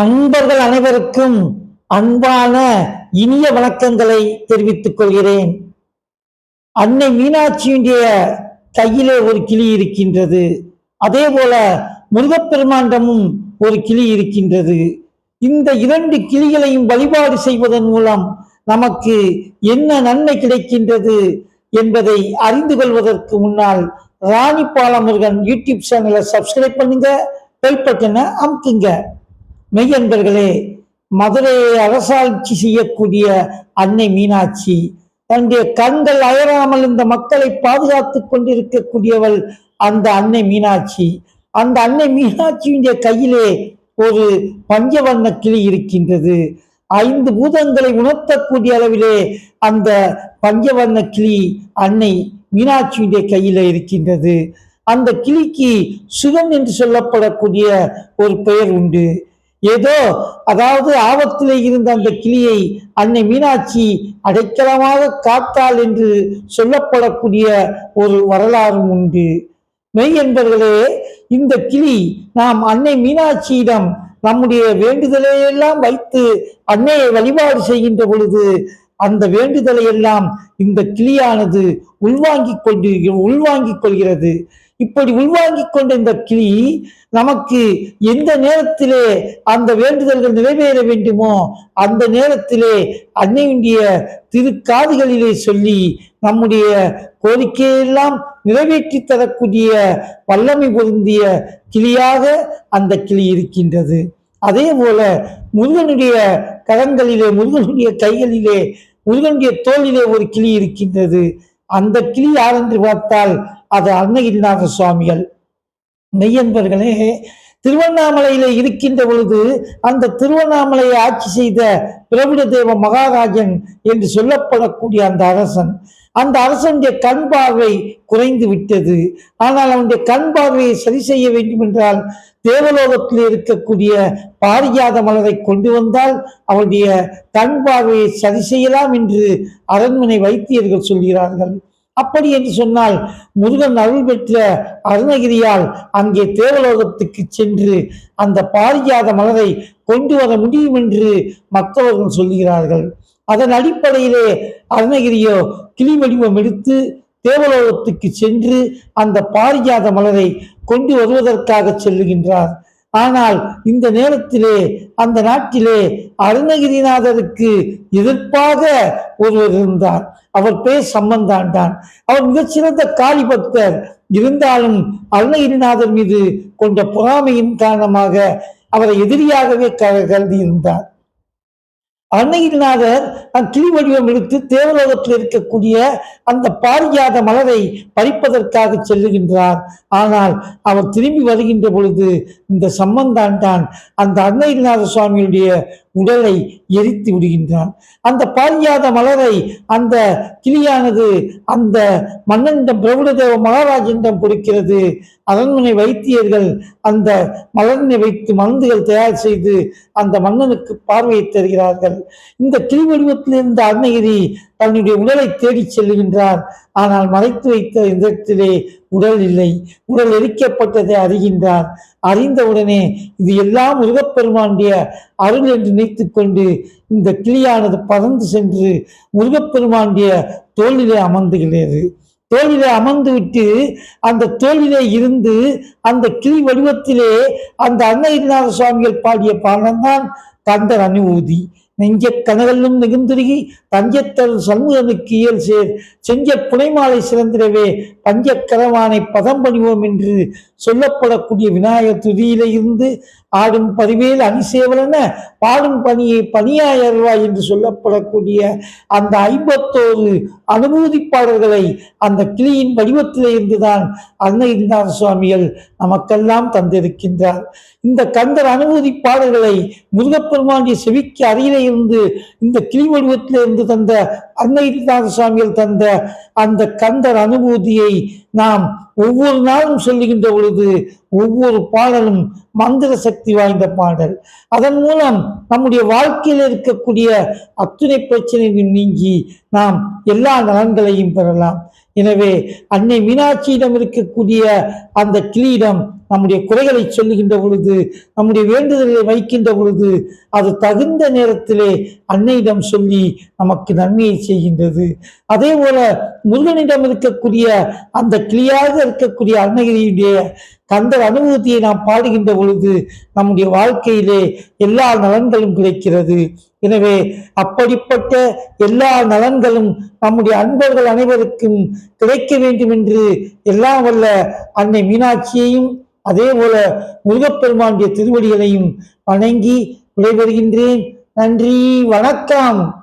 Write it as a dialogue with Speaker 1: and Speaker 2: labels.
Speaker 1: அன்பர்கள் அனைவருக்கும் அன்பான இனிய வணக்கங்களை தெரிவித்துக் கொள்கிறேன். அன்னை மீனாட்சியுடைய கையிலே ஒரு கிளி இருக்கின்றது. அதே போல முருகப்பெருமாண்டமும் ஒரு கிளி இருக்கின்றது. இந்த இரண்டு கிளிகளையும் வழிபாடு செய்வதன் மூலம் நமக்கு என்ன நன்மை கிடைக்கின்றது என்பதை அறிந்து கொள்வதற்கு முன்னால் ராணி பாலமுருகன் யூடியூப் சேனலை சப்ஸ்கிரைப் பண்ணுங்க பெல் பட்டனை அமுக்குங்க. மெய்யன்பர்களே மதுரையை அரசாட்சி செய்யக்கூடிய அன்னை மீனாட்சி தன்னுடைய கண்கள் அயராமல் இந்த மக்களை பாதுகாத்துக் கொண்டிருக்கக்கூடியவள் அந்த அன்னை மீனாட்சி. அந்த அன்னை மீனாட்சியுடைய கையிலே ஒரு பஞ்சவர்ண கிளி இருக்கின்றது. ஐந்து பூதங்களை உணர்த்தக்கூடிய அளவிலே அந்த பஞ்சவர்ண கிளி அன்னை மீனாட்சியுடைய கையில இருக்கின்றது. அந்த கிளிக்கு சுகம் என்று சொல்லப்படக்கூடிய ஒரு பெயர் உண்டு. ஏதோ அதாவது ஆபத்திலே இருந்த அந்த கிளியை அன்னை மீனாட்சி அடைக்கலமாக காத்தாள் என்று சொல்லப்படக்கூடிய ஒரு வரலாறும் உண்டு. மெய் என்பவர்களே இந்த கிளி நாம் அன்னை மீனாட்சியிடம் நம்முடைய வேண்டுதலை எல்லாம் வைத்து அன்னையை வழிபாடு செய்கின்ற பொழுது அந்த வேண்டுதலை எல்லாம் இந்த கிளியானது உள்வாங்கிக் கொண்டு உள்வாங்கிக் கொள்கிறது. இப்படி உள்வாங்கிக் கொண்ட இந்த கிளி நமக்கு எந்த நேரத்திலே அந்த வேண்டுதல்கள் நிறைவேற வேண்டுமோ அந்த நேரத்திலே அன்னையுடைய திருக்காதுகளிலே சொல்லி நம்முடைய கோரிக்கையெல்லாம் நிறைவேற்றி தரக்கூடிய வல்லமை பொருந்திய கிளியாக அந்த கிளி இருக்கின்றது. அதே போல முருகனுடைய கரங்களிலே முருகனுடைய கைகளிலே முருகனுடைய தோளிலே ஒரு கிளி இருக்கின்றது. அந்த கிளி யார் என்று பார்த்தால் அது அருணகிரிநாத சுவாமிகள். மெய்யன்பர்களே திருவண்ணாமலையில இருக்கின்ற பொழுது அந்த திருவண்ணாமலையை ஆட்சி செய்த பிரபுட தேவ மகாராஜன் என்று சொல்லப்படக்கூடிய அந்த அரசன் அந்த அரசனுடைய கண் பார்வை குறைந்து விட்டது. ஆனால் அவனுடைய கண் பார்வையை சரி செய்ய வேண்டும் என்றால் தேவலோகத்தில் இருக்கக்கூடிய பாரிஜாத மலரை கொண்டு வந்தால் அவனுடைய கண் பார்வையை சரி செய்யலாம் என்று அரண்மனை வைத்தியர்கள் சொல்கிறார்கள். அப்படி என்று சொன்னால் முருகன் அருள் பெற்ற அருணகிரியால் அங்கே தேவலோகத்துக்கு சென்று அந்த பாரிஜாத மலரை கொண்டு வர முடியும் என்று மற்றவர்கள் சொல்கிறார்கள் அதன் அடிப்படையிலே அருணகிரியோ கிளி வடிவம் எடுத்து தேவலோகத்துக்கு சென்று அந்த பாரிஜாத மலரை கொண்டு வருவதற்காக செல்லுகின்றார். ஆனால் இந்த நேரத்திலே அந்த நாட்டிலே அருணகிரிநாதருக்கு எதிர்ப்பாக ஒருவர் இருந்தார். அவர் பேர் சம்பந்தாண்டான் அவர் மிகச்சிறந்த காளி பக்தர். இருந்தாலும் அருணகிரிநாதர் மீது கொண்ட பொறாமையின் காரணமாக அவரை எதிரியாகவே கருதி இருந்தார் அருணகிரிநாதர் கிளி வடிவம் எடுத்து தேவலோகத்தில் இருக்கக்கூடிய அந்த பாரிஜாத மலரை பறிப்பதற்காக செல்லுகின்றார். ஆனால் அவர் திரும்பி வருகின்ற பொழுது இந்த சம்பந்தாண்டான் அந்த அருணகிரிநாத சுவாமியுடைய உடலை எரித்து விடுகின்றான். அந்த பாரியாத மலரை அந்த கிளியானது அந்த மன்னனிடம் பிரபுடதேவ மகாராஜனிடம் கொடுக்கிறது. அரண்மனை வைத்தியர்கள் அந்த மலரினை வைத்து மருந்துகள் தயார் செய்து அந்த மன்னனுக்கு பார்வையை தருகிறார்கள். இந்த கிளி வடிவத்தில் இருந்த அருணகிரி தன்னுடைய உடலை தேடிச் செல்லுகின்றார். ஆனால் மறைத்து வைத்த இடத்திலே உடல் இல்லை. உடல் எரிக்கப்பட்டதை அறிகின்றார். அறிந்தவுடனே இது எல்லாம் முருகப்பெருமானுடைய அருள் என்று நினைத்து கொண்டு இந்த கிளியானது பறந்து சென்று முருகப்பெருமானுடைய தோளிலே அமர்ந்துகிறது தோளிலே அமர்ந்து விட்டு அந்த தோளிலே இருந்து அந்த கிளி வடிவத்திலே அந்த அன்னைநாத சுவாமிகள் பாடிய பாடம்தான் கந்தர் அனுபூதி நெஞ்ச கனகல்லும் மிகுந்துருகி தஞ்சத்தரு சண்முகனுக்கு இயல் சேர் செஞ்ச புனைமாலை சிறந்திரவே பஞ்சக்கரவானை பதம் பணிவோம் என்று சொல்லப்படக்கூடிய விநாயகர் துதியில இருந்து ஆடும் பதிவேல் அணிசேவலன பாடும் பணியை பணியாயர்வாய் என்று சொல்லப்படக்கூடிய அந்த ஐம்பத்தோரு அனுபூதி பாடல்களை அந்த கிளியின் வடிவத்திலே இருந்துதான் அன்னைநாத சுவாமிகள் நமக்கெல்லாம் தந்திருக்கின்றார். இந்த கந்தர் அனுபூதி பாடல்களை முருகப்பெருமானிய செவிக்கு அருகிலே இருந்து இந்த கிளிவடுவத்தில் இருந்து தந்த அன்னைநாத சுவாமிகள் தந்த அந்த கந்தர் அனுபூதியை நாம் ஒவ்வொரு நாளும் சொல்லுகின்ற பொழுது ஒவ்வொரு பாடலும் மந்திர சக்தி வாய்ந்த பாடல். அதன் மூலம் நம்முடைய வாழ்க்கையில் இருக்கக்கூடிய அத்துணை பிரச்சனைகளும் நீங்கி நாம் எல்லா நலன்களையும் பெறலாம். எனவே அன்னை மீனாட்சியிடம் இருக்கக்கூடிய அந்த கிளியிடம் நம்முடைய குறைகளை சொல்லுகின்ற பொழுது நம்முடைய வேண்டுதலை வைக்கின்ற பொழுது அது தகுந்த நேரத்திலே அன்னையிடம் சொல்லி நமக்கு நன்மையை செய்கின்றது. அதே போல முருகனிடம் இருக்கக்கூடிய அந்த கிளியாக இருக்கக்கூடிய அன்னையுடைய கந்தர் அனுபூதியை நாம் பாடுகின்ற பொழுது நம்முடைய வாழ்க்கையிலே எல்லா நலன்களும் கிடைக்கிறது. எனவே அப்படிப்பட்ட எல்லா நலன்களும் நம்முடைய அன்பர்கள் அனைவருக்கும் கிடைக்க வேண்டும் என்று எல்லாம் வல்ல அன்னை மீனாட்சியையும் அதே போல முருகப்பெருமானுடைய திருவடிகளையும் வணங்கி விடைபெறுகின்றேன். நன்றி வணக்கம்.